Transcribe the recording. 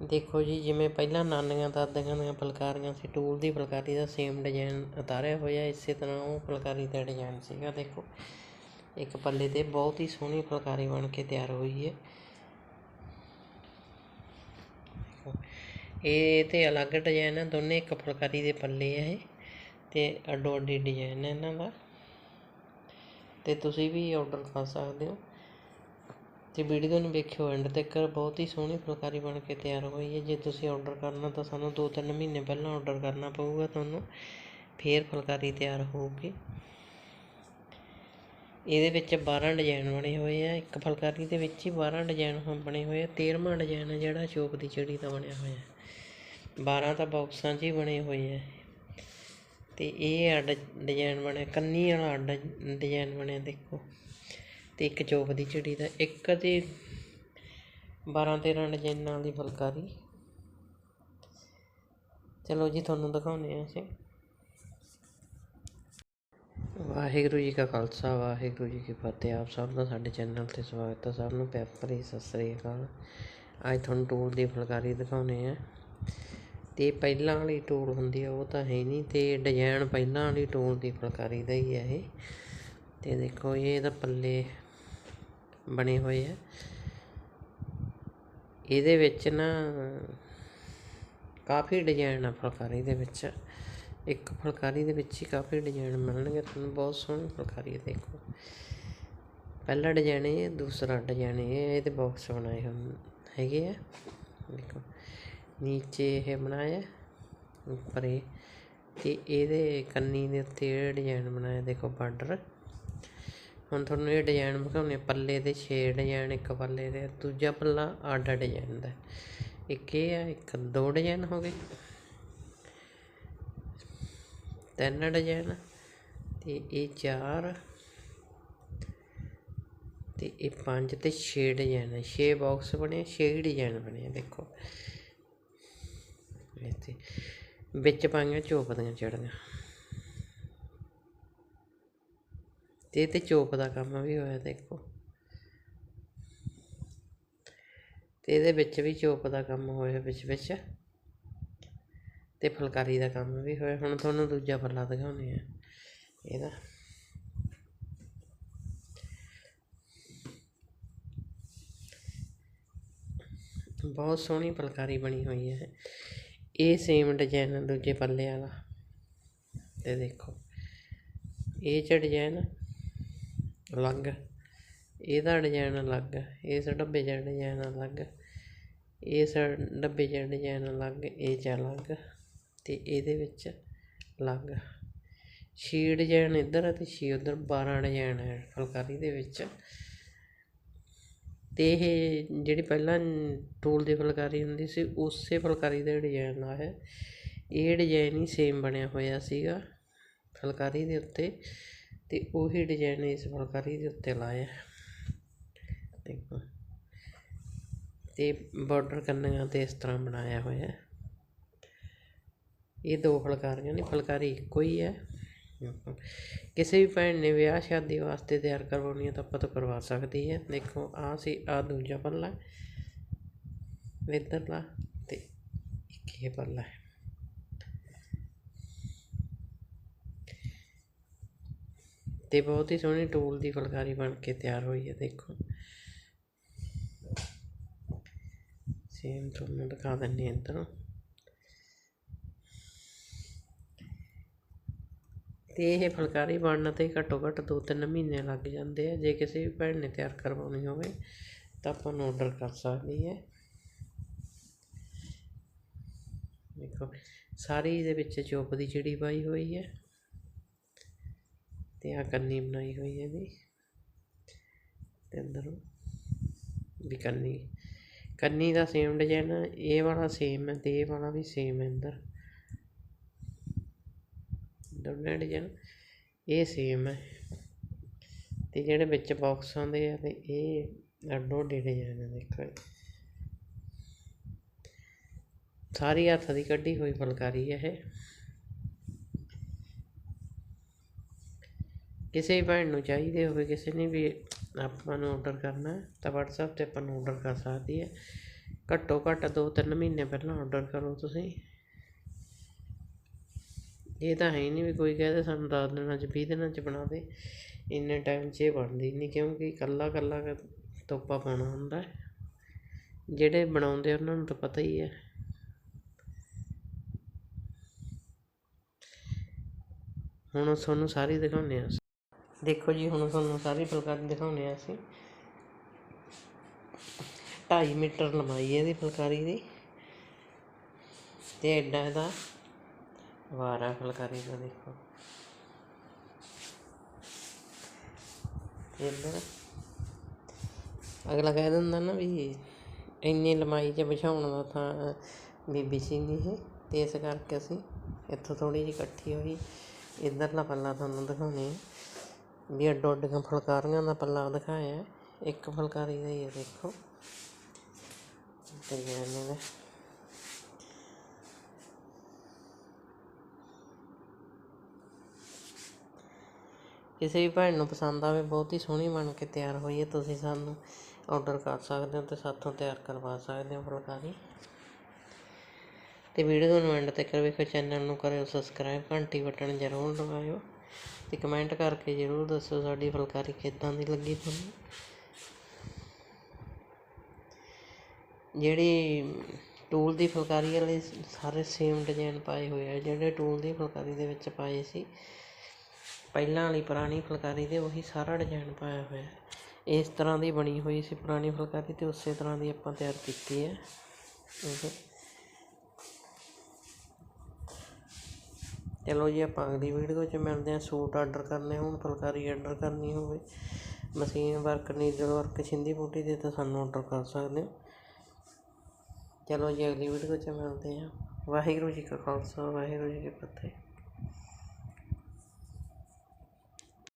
ਦੇਖੋ ਜੀ, ਜਿਵੇਂ ਪਹਿਲਾਂ ਨਾਨੀਆਂ, ਦਾਦੀਆਂ ਦੀਆਂ ਫੁਲਕਾਰੀਆਂ ਸੀ, ਟੂਲ ਦੀ ਫੁਲਕਾਰੀ ਦਾ ਸੇਮ ਡਿਜ਼ਾਇਨ ਉਤਾਰਿਆ ਹੋਇਆ, ਇਸੇ ਤਰ੍ਹਾਂ ਉਹ ਫੁਲਕਾਰੀ ਦਾ ਡਿਜ਼ਾਇਨ ਸੀਗਾ, ਦੇਖੋ। ਇੱਕ ਪੱਲੇ ਤੇ ਬਹੁਤ ਹੀ ਸੋਹਣੀ ਫੁਲਕਾਰੀ ਬਣ ਕੇ ਤਿਆਰ ਹੋਈ ਹੈ। ਇਹ ਤੇ ਅਲੱਗ ਡਿਜ਼ਾਈਨ ਹੈ, ਦੋਨੇ ਇੱਕ ਫੁਲਕਾਰੀ ਦੇ ਪੱਲੇ ਹੈ ਇਹ ਤੇ ਅੱਡੋ ਅੱਡੀ ਡਿਜ਼ਾਈਨ ਹੈ ਇਹਨਾਂ ਦਾ। ਤੇ ਤੁਸੀਂ ਵੀ ਆਰਡਰ ਕਰ ਸਕਦੇ ਹੋ। ਤੇ ਵੀਡੀਓ ਨੂੰ ਵੇਖਿਓ ਐਂਡ ਤੱਕ ਬਹੁਤ ਹੀ ਸੋਹਣੀ ਫੁਲਕਾਰੀ ਬਣ ਕੇ ਤਿਆਰ ਹੋਈ ਹੈ। ਜੇ ਤੁਸੀਂ ਔਡਰ ਕਰਨਾ ਤਾਂ ਸਾਨੂੰ 2-3 ਮਹੀਨੇ ਪਹਿਲਾਂ ਔਡਰ ਕਰਨਾ ਪਊਗਾ ਤੁਹਾਨੂੰ, ਫਿਰ ਫੁਲਕਾਰੀ ਤਿਆਰ ਹੋਊਗੀ। ਇਹਦੇ ਵਿੱਚ 12 ਡਿਜ਼ਾਈਨ ਬਣੇ ਹੋਏ ਆ। ਇੱਕ ਫੁਲਕਾਰੀ ਦੇ ਵਿੱਚ ਹੀ 12 ਡਿਜ਼ਾਈਨ ਬਣੇ ਹੋਏ ਆ। 13ਵਾਂ ਡਿਜ਼ਾਈਨ ਹੈ ਜਿਹੜਾ ਚੋਪ ਦੀ ਚਿੜੀ ਦਾ ਬਣਿਆ ਹੋਇਆ। ਹੈ 12 ਤਾਂ ਬਾਕਸਾਂ 'ਚ ਹੀ ਬਣੇ ਹੋਏ ਆ। ਤੇ ਇਹ ਅੱਡ ਡਿਜ਼ਾਈਨ ਬਣਿਆ, ਕੰਨੀ ਵਾਲਾ ਅੱਡ ਡਿਜ਼ਾਈਨ ਬਣਿਆ, ਦੇਖੋ। ਅਤੇ ਇੱਕ ਚੋਪ ਦੀ ਚਿੜੀ ਦਾ, ਇੱਕ ਅਤੇ 12 13 ਡਿਜ਼ਾਇਨਾਂ ਦੀ। ਫੁਲਕਾਰੀ ਚਲੋ ਜੀ, ਤੁਹਾਨੂੰ ਦਿਖਾਉਂਦੇ ਹਾਂ ਅਸੀਂ। ਵਾਹਿਗੁਰੂ ਜੀ ਕਾ ਖਾਲਸਾ, ਵਾਹਿਗੁਰੂ ਜੀ ਕੀ ਫਤਿਹ। ਆਪ ਸਭ ਦਾ ਸਾਡੇ ਚੈਨਲ ਤੇ ਸਵਾਗਤ ਹੈ। ਸਭ ਨੂੰ ਪਿਆਰ ਭਰੀ ਸਤਿ ਸ੍ਰੀ ਅਕਾਲ। ਅੱਜ ਤੁਹਾਨੂੰ ਟੂਲ ਦੀ ਫੁਲਕਾਰੀ ਦਿਖਾਉਣੇ ਆ ਤੇ ਪਹਿਲਾਂ ਵਾਲੀ ਟੂਲ ਹੁੰਦੀ ਆ, ਉਹ ਤਾਂ ਹੈ ਨਹੀਂ। ਤੇ ਡਿਜ਼ਾਈਨ ਪਹਿਲਾਂ ਵਾਲੀ ਟੂਲ ਦੀ ਫੁਲਕਾਰੀ ਦਾ ਹੀ ਹੈ ਇਹ। ਤੇ ਦੇਖੋ, ਇਹ ਇਹਦਾ ਪੱਲੇ ਬਣੇ ਹੋਏ ਆ। ਇਹਦੇ ਵਿੱਚ ਨਾ ਕਾਫੀ ਡਿਜ਼ਾਈਨ ਆ ਫੁਲਕਾਰੀ ਦੇ ਵਿੱਚ। ਇੱਕ ਫੁਲਕਾਰੀ ਦੇ ਵਿੱਚ ਹੀ ਕਾਫੀ ਡਿਜ਼ਾਈਨ ਮਿਲਣਗੇ। ਤੁਹਾਨੂੰ ਬਹੁਤ ਸੋਹਣੀ ਫੁਲਕਾਰੀ ਹੈ ਦੇਖੋ। ਪਹਿਲਾ ਡਿਜ਼ਾਈਨ ਇਹ, ਦੂਸਰਾ ਡਿਜ਼ਾਈਨ ਇਹ ਇਹਦੇ ਬਾਕਸ ਬਣਾਏ ਹਨ ਹੈਗੇ ਆ। ਦੇਖੋ, ਨੀਚੇ ਇਹ ਬਣਾਇਆ, ਉੱਪਰ ਇਹ। ਤੇ ਇਹਦੇ ਕੰਨੀ ਦੇ ਉੱਤੇ ਇਹ ਡਿਜ਼ਾਈਨ ਬਣਾਇਆ, ਦੇਖੋ ਬਾਰਡਰ। ਹੁਣ ਤੁਹਾਨੂੰ ਇਹ ਡਿਜ਼ਾਈਨ ਵਿਖਾਉਣੇ ਪੱਲੇ ਦੇ 6 ਡਿਜ਼ਾਈਨ ਇੱਕ ਪੱਲੇ ਦੇ, ਦੂਜਾ ਪੱਲਾ ਆਡਾ ਡਿਜ਼ਾਈਨ ਦਾ। ਇੱਕ ਇਹ ਆ, ਇੱਕ ਦੋ ਡਿਜ਼ਾਈਨ ਹੋ ਗਏ। ਤਿੰਨ ਡਿਜ਼ਾਈਨ ਤੇ ਇਹ ਚਾਰ, ਤੇ ਇਹ ਪੰਜ ਤੇ 6 ਡਿਜ਼ਾਈਨ ਹੈ 6 ਬਾਕਸ ਬਣੇ 6 ਡਿਜ਼ਾਈਨ ਬਣੇ ਦੇਖੋ। ਇੱਥੇ ਵਿੱਚ ਪਾਈਆਂ ਚੋਪਦੀਆਂ ਚੜੀਆਂ ਤੇ ਇਹ ਤੇ ਚੋਪ ਦਾ ਕੰਮ ਵੀ ਹੋਇਆ, ਦੇਖੋ। ਤੇ ਇਹਦੇ ਵਿੱਚ ਵੀ ਚੋਪ ਦਾ ਕੰਮ ਹੋਇਆ ਵਿੱਚ ਵਿੱਚ। ਤੇ ਫੁਲਕਾਰੀ ਦਾ ਕੰਮ ਵੀ ਹੋਇਆ। ਹੁਣ ਤੁਹਾਨੂੰ ਦੂਜਾ ਪੱਲਾ ਦਿਖਾਉਂਦੇ ਆ ਇਹਦਾ। ਬਹੁਤ ਸੋਹਣੀ ਫੁਲਕਾਰੀ ਬਣੀ ਹੋਈ ਹੈ। ਇਹ ਸੇਮ ਡਿਜ਼ਾਈਨ ਦੂਜੇ ਪੱਲੇ ਵਾਲਾ। ਤੇ ਦੇਖੋ, ਇਹ ਚ ਡਿਜ਼ਾਈਨ ਅਲੱਗ। ਇਹਦਾ ਡਿਜ਼ਾਇਨ ਅਲੱਗ ਇਸ ਡੱਬੇ 'ਚ ਡਿਜ਼ਾਇਨ ਅਲੱਗ ਇਸ ਡੱਬੇ 'ਚ ਡਿਜ਼ਾਇਨ ਅਲੱਗ, ਇਹ 'ਚ ਅਲੱਗ ਅਤੇ ਇਹਦੇ ਵਿੱਚ ਅਲੱਗ। ਛੇ ਡਿਜ਼ਾਇਨ ਇੱਧਰ ਅਤੇ ਛੇ ਉੱਧਰ 12 ਡਿਜ਼ਾਇਨ ਹੈ ਫੁਲਕਾਰੀ ਦੇ ਵਿੱਚ। ਅਤੇ ਇਹ ਜਿਹੜੀ ਪਹਿਲਾਂ ਟੂਲ ਦੀ ਫੁਲਕਾਰੀ ਹੁੰਦੀ ਸੀ, ਉਸੇ ਫੁਲਕਾਰੀ ਦਾ ਡਿਜ਼ਾਈਨ ਆ ਹੈ। ਇਹ ਡਿਜ਼ਾਈਨ ਹੀ ਸੇਮ ਬਣਿਆ ਹੋਇਆ ਸੀਗਾ ਫੁਲਕਾਰੀ ਦੇ ਉੱਤੇ। ਅਤੇ ਉਹੀ ਡਿਜ਼ਾਇਨ ਇਸ ਫੁਲਕਾਰੀ ਦੇ ਉੱਤੇ ਲਾਇਆ। ਦੇਖੋ। ਅਤੇ ਬਾਰਡਰ ਕੰਨੀਆਂ ਤੇ ਇਸ ਤਰ੍ਹਾਂ ਬਣਾਇਆ ਹੋਇਆ। ਇਹ ਦੋ ਫੁਲਕਾਰੀਆਂ ਨੇ, ਫੁਲਕਾਰੀ ਇੱਕੋ ਹੀ ਹੈ। ਕਿਸੇ ਵੀ ਭੈਣ ਨੇ ਵਿਆਹ ਸ਼ਾਦੀ ਵਾਸਤੇ ਤਿਆਰ ਕਰਵਾਉਣੀ ਹੈ ਤਾਂ ਆਪਾਂ ਤੋਂ ਕਰਵਾ ਸਕਦੀ ਹੈ। ਦੇਖੋ ਆ ਸੀ ਆ ਦੂਜਾ ਪੱਲਾ। ਇੱਧਰਲਾ ਤੇ ਇੱਕ ਇਹ ਪੱਲਾ ਤੇ ਬਹੁਤ ਹੀ ਸੋਹਣੀ ਟੂਲ ਦੀ ਫੁਲਕਾਰੀ ਬਣ ਕੇ ਤਿਆਰ ਹੋਈ ਹੈ, ਦੇਖੋ। ਸੇਮ ਤੁਹਾਨੂੰ ਦਿਖਾ ਦਿੰਦੇ ਹਾਂ ਇੱਧਰੋਂ। ਤੇ ਇਹ ਫੁਲਕਾਰੀ ਬਣਨ ਤੇ ਘੱਟੋ ਘੱਟ 2-3 ਮਹੀਨੇ ਲੱਗ ਜਾਂਦੇ ਆ। ਜੇ ਕਿਸੇ ਵੀ ਭੈਣ ਨੇ ਤਿਆਰ ਕਰਵਾਉਣੀ ਹੋਵੇ, ਤਾਂ ਆਪਾਂ ਨੂੰ ਆਰਡਰ ਕਰ ਸਕਦੀ ਹੈ। ਦੇਖੋ, ਸਾਰੀ ਇਹਦੇ ਵਿੱਚ ਚੋਪ ਦੀ ਚਿੜੀ ਪਾਈ ਹੋਈ ਹੈ। ਤੇ ਆ ਕੰਨੀ ਬਣਾਈ ਹੋਈ ਹੈ ਵੀ ਤੇ ਅੰਦਰੋਂ ਵੀ ਕੰਨੀ ਕੰਨੀ ਦਾ ਸੇਮ ਡਿਜ਼ਾਈਨ ਇਹ ਵਾਲਾ ਸੇਮ ਹੈ ਤੇ ਇਹ ਵਾਲਾ ਵੀ ਸੇਮ ਹੈ ਅੰਦਰ। ਦੋਨੇ ਡਿਜ਼ਾਈਨ ਇਹ ਸੇਮ ਹੈ। ਤੇ ਜਿਹੜੇ ਵਿੱਚ ਬਾਕਸ ਆਉਂਦੇ ਆ ਤੇ ਇਹ ਅੱਡੋ ਅੱਡੀ ਡਿਜ਼ਾਈਨ ਹੈ ਦੇਖੋ ਸਾਰੀ ਹੱਥ ਦੀ ਕੱਢੀ ਹੋਈ ਫੁਲਕਾਰੀ ਹੈ ਇਹ। ਕਿਸੇ ਵੀ ਭੈਣ ਨੂੰ ਚਾਹੀਦੇ ਹੋਵੇ, ਕਿਸੇ ਨੇ ਵੀ ਆਪਾਂ ਨੂੰ ਔਡਰ ਕਰਨਾ, ਤਾਂ ਵਟਸਐਪ ਤੇ ਆਪਾਂ ਨੂੰ ਔਡਰ ਕਰ ਸਕਦੀ ਹੈ। ਘੱਟੋ ਘੱਟ 2-3 ਮਹੀਨੇ ਪਹਿਲਾਂ ਔਡਰ ਕਰੋ ਤੁਸੀਂ। ਇਹ ਤਾਂ ਹੈ ਹੀ ਨਹੀਂ ਵੀ ਕੋਈ ਕਹਦੇ ਸਾਨੂੰ ਦਸ ਦਿਨਾਂ 'ਚ, ਵੀਹ ਦਿਨਾਂ 'ਚ ਬਣਾ ਦੇ। ਇੰਨੇ ਟਾਈਮ 'ਚ ਇਹ ਬਣਦੀ ਨਹੀਂ ਕਿਉਂਕਿ ਇਕੱਲਾ ਇਕੱਲਾ ਤੋਪਾ ਪਾਉਣਾ ਹੁੰਦਾ ਜਿਹੜੇ ਬਣਾਉਂਦੇ ਉਹਨਾਂ ਨੂੰ ਤਾਂ ਪਤਾ ਹੀ ਹੈ। ਹੁਣ ਤੁਹਾਨੂੰ ਸਾਰੀ ਦਿਖਾਉਂਦੇ ਹਾਂ। ਦੇਖੋ ਜੀ, ਹੁਣ ਤੁਹਾਨੂੰ ਸਾਰੀ ਫੁਲਕਾਰੀ ਦਿਖਾਉਂਦੇ ਹਾਂ ਅਸੀਂ। 2.5 ਮੀਟਰ ਲੰਬਾਈ ਹੈ ਇਹਦੀ ਫੁਲਕਾਰੀ ਦੀ। ਤੇ ਐਡਾ ਇਹਦਾ ਵਾਰਾ ਫੁਲਕਾਰੀ ਦਾ, ਦੇਖੋ। ਇੱਧਰ ਅਗਲਾ ਕਹਿ ਦਿੰਦਾ ਨਾ ਵੀ ਇੰਨੀ ਲੰਮਾਈ 'ਚ ਵਿਛਾਉਣ ਦਾ ਤਾਂ ਬੀਬੀ ਸੀ ਨਹੀਂ ਇਹ ਤੇ ਇਸ ਕਰਕੇ ਅਸੀਂ ਇੱਥੋਂ ਥੋੜੀ ਜਿਹੀ ਇਕੱਠੀ ਹੋਈ। ਇੱਧਰਲਾ ਪੱਲਾ ਤੁਹਾਨੂੰ ਦਿਖਾਉਂਦੇ ਹਾਂ ਵੀ ਅੱਡੋ ਅੱਡੀਆਂ ਫੁਲਕਾਰੀਆਂ ਦਾ ਪੱਲਾ ਦਿਖਾਇਆ। ਇੱਕ ਫੁਲਕਾਰੀ ਦਾ ਹੀ ਹੈ ਦੇਖੋ। ਤੇ ਦਾ। ਕਿਸੇ ਵੀ ਭੈਣ ਨੂੰ ਪਸੰਦ ਆਵੇ, ਬਹੁਤ ਹੀ ਸੋਹਣੀ ਬਣ ਕੇ ਤਿਆਰ ਹੋਈ ਹੈ। ਤੁਸੀਂ ਸਾਨੂੰ ਆਰਡਰ ਕਰ ਸਕਦੇ ਹੋ ਤੇ ਸਾਥੋਂ ਤਿਆਰ ਕਰਵਾ ਸਕਦੇ ਹੋ ਫੁਲਕਾਰੀ। ਤੇ ਵੀਡੀਓ ਨੂੰ ਐਂਡ ਤੱਕ ਵੇਖੋ ਚੈਨਲ ਨੂੰ ਕਰਿਓ ਸਬਸਕ੍ਰਾਈਬ ਘੰਟੀ ਬਟਨ ਜ਼ਰੂਰ ਦਬਾਇਓ। ਅਤੇ ਕਮੈਂਟ ਕਰਕੇ ਜ਼ਰੂਰ ਦੱਸੋ ਸਾਡੀ ਫੁਲਕਾਰੀ ਕਿੱਦਾਂ ਦੀ ਲੱਗੀ ਤੁਹਾਨੂੰ। ਜਿਹੜੀ ਟੂਲ ਦੀ ਫੁਲਕਾਰੀ ਵਾਲੇ ਸਾਰੇ ਸੇਮ ਡਿਜ਼ਾਈਨ ਪਾਏ ਹੋਏ ਆ, ਜਿਹੜੇ ਟੂਲ ਦੀ ਫੁਲਕਾਰੀ ਦੇ ਵਿੱਚ ਪਾਏ ਸੀ, ਪਹਿਲਾਂ ਵਾਲੀ ਪੁਰਾਣੀ ਫੁਲਕਾਰੀ ਦੇ ਉਹੀ ਸਾਰਾ ਡਿਜ਼ਾਈਨ ਪਾਇਆ ਹੋਇਆ। ਇਸ ਤਰ੍ਹਾਂ ਦੀ ਬਣੀ ਹੋਈ ਸੀ ਪੁਰਾਣੀ ਫੁਲਕਾਰੀ ਅਤੇ ਉਸੇ ਤਰ੍ਹਾਂ ਦੀ ਆਪਾਂ ਤਿਆਰ ਕੀਤੀ ਹੈ। ਚਲੋ ਜੀ ਆਪਾਂ ਅਗਲੀ ਵੀਡੀਓ 'ਚ ਮਿਲਦੇ ਹਾਂ। ਸੂਟ ਆਰਡਰ ਕਰਨੇ, ਹੋਣ ਫੁਲਕਾਰੀ ਆਰਡਰ ਕਰਨੀ ਹੋਵੇ। ਮਸ਼ੀਨ ਵਰਕ ਨੀਡਲ ਵਰਕ ਛਿੰਦੀ ਬੂਟੀ ਦੇ ਤਾਂ ਸਾਨੂੰ ਆਰਡਰ ਕਰ ਸਕਦੇ ਹੋ। ਚਲੋ ਜੀ, ਅਗਲੀ ਵੀਡੀਓ 'ਚ ਮਿਲਦੇ ਹਾਂ। ਵਾਹਿਗੁਰੂ ਜੀ ਕਾ ਖਾਲਸਾ, ਵਾਹਿਗੁਰੂ ਜੀ ਕੀ ਫਤਿਹ।